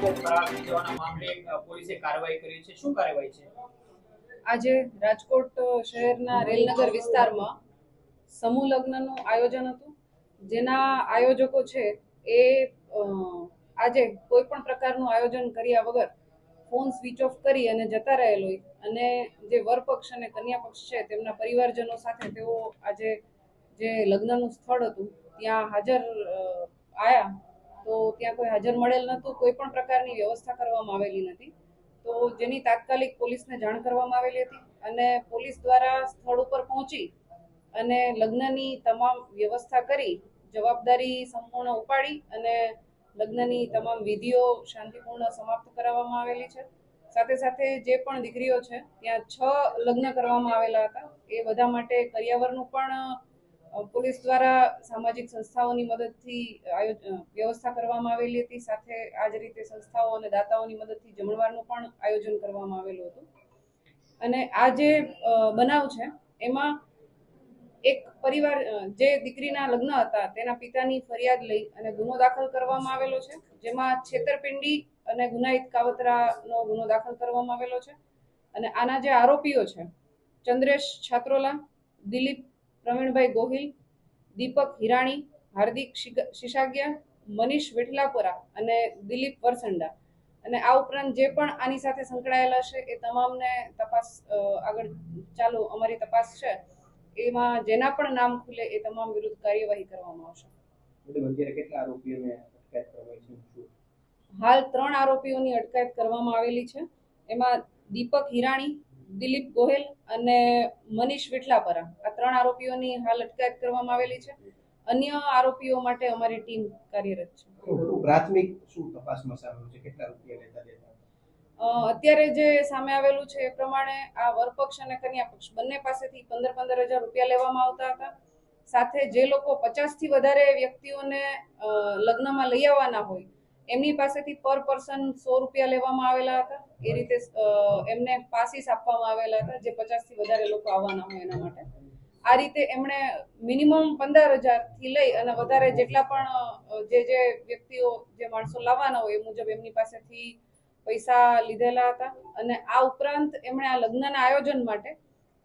શું કાર્યવાહી છે? આજે રાજકોટ શહેરના રેલનગર વિસ્તારમાં સમૂહ લગ્નનું આયોજન હતું. જેના આયોજકો છે એ આજે કોઈ પણ પ્રકારનું આયોજન કર્યા વગર ફોન સ્વિચ ઓફ કરી અને જતા રહેલો અને જે વરપક્ષ અને કન્યા પક્ષ છે તેમના પરિવારજનો સાથે તેઓ આજે જે લગ્નનું સ્થળ હતું, ત્યાં હાજર આયા. તો ત્યાં કોઈ હાજર મળેલ નહોતું, કોઈ પણ પ્રકારની વ્યવસ્થા કરવામાં આવેલી નથી. તો જેની તાત્કાલિક પોલીસને જાણ કરવામાં આવેલી હતી અને પોલીસ દ્વારા સ્થળ ઉપર પહોંચી અને લગ્નની તમામ વ્યવસ્થા કરી, જવાબદારી સંપૂર્ણ ઉપાડી અને લગ્નની તમામ વિધિઓ શાંતિપૂર્ણ સમાપ્ત કરાવવામાં આવેલી છે. સાથે સાથે જે પણ દીકરીઓ છે, ત્યાં છ લગ્ન કરવામાં આવેલા હતા. એ બધા માટે કરિયાવરનું પણ પોલીસ દ્વારા સામાજિક સંસ્થાઓની મદદથી વ્યવસ્થા કરવામાં આવેલી હતી. સાથે આ જ રીતે સંસ્થાઓ અને દાતાઓની મદદથી જમણવારનું પણ આયોજન કરવામાં આવેલું હતું. અને આ જે બનાવ છે, એમાં એક પરિવાર જે દીકરીના લગ્ન હતા, તેના પિતાની ફરિયાદ લઈ અને ગુનો દાખલ કરવામાં આવેલો છે. જેમાં છેતરપિંડી અને ગુનાહિત કાવતરાનો ગુનો દાખલ કરવામાં આવેલો છે. અને આના જે આરોપીઓ છે, ચંદ્રેશ છાત્રોલા, દિલીપ પ્રવીણભાઈ ગોહિલ દીપક હિરાણી હાર્દિક શિશાગ્યા મનીષ વિઠલાપુરા અને દિલીપ વરસંડા. અને આ ઉપરાંત જે પણ આની સાથે સંકળાયેલા છે એ તમામને તપાસ આગળ ચાલુ અમારી તપાસ છે એમાં જેના પણ નામ ખુલે એ તમામ વિરુદ્ધ કાર્યવાહી કરવામાં આવશે. કેટલા આરોપીઓને અટકાયત કરવાની છે? હાલ ત્રણ આરોપીઓની અટકાયત કરવામાં આવેલી છે. એમાં દીપક હિરાણી દિલીપ ગોહેલ અને મનીષ વિઠલાપરા. આ ત્રણ આરોપીઓની હાલ અટકાયત કરવામાં આવેલી છે. અન્ય આરોપીઓ માટે અમારી ટીમ કાર્યરત છે. પ્રાથમિક શું તપાસમાં સામે છે? કેટલા રૂપિયા લેતા દેતા? અત્યારે જે સામે આવેલું છે એ પ્રમાણે આ વરપક્ષ અને કન્યા પક્ષ બંને પાસેથી પંદર પંદર હજાર રૂપિયા લેવામાં આવતા હતા. સાથે જે લોકો પચાસથી વધારે વ્યક્તિઓને લગ્નમાં લઈ આવવાના હોય એમની પાસેથી પર પર્સન સો રૂપિયા લેવામાં આવેલા હતા. એ રીતે એમને પાસીસ આપવામાં આવેલા હતા જે પચાસથી વધારે લોકો આવવાના હોય એના માટે. આ રીતે એમણે મિનિમમ પંદર હજારથી લઈ અને વધારે જેટલા પણ જે જે વ્યક્તિઓ જે માણસો લાવવાના હોય એ મુજબ એમની પાસેથી પૈસા લીધેલા હતા. અને આ ઉપરાંત એમણે આ લગ્નના આયોજન માટે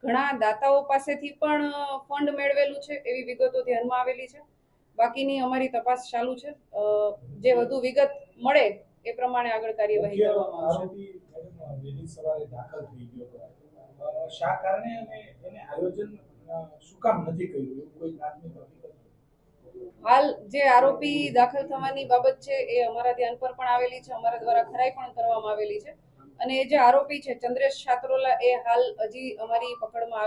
ઘણા દાતાઓ પાસેથી પણ ફંડ મેળવેલું છે એવી વિગતો ધ્યાનમાં આવેલી છે. બાકીની અમારી તપાસ ચાલુ છે. જે વધુ વિગત મળે એ પ્રમાણે આગળ કાર્યવાહી કરવામાં આવશે. દાખલ થઈ ગયો શા કારણે અને એને આયોજન શું કામ નથી કર્યું? કોઈ પ્રાથમિક હકીકત હાલ જે આરોપી દાખલ થવાની બાબત છે એ અમારા ધ્યાન પર પણ આવેલી છે. અમારા દ્વારા ખરાઈ પણ કરવામાં આવેલી છે. અને એ જે આરોપી છે ચંદ્રેશ છાત્રોલા એ હાલ હજી અમારી પકડમાં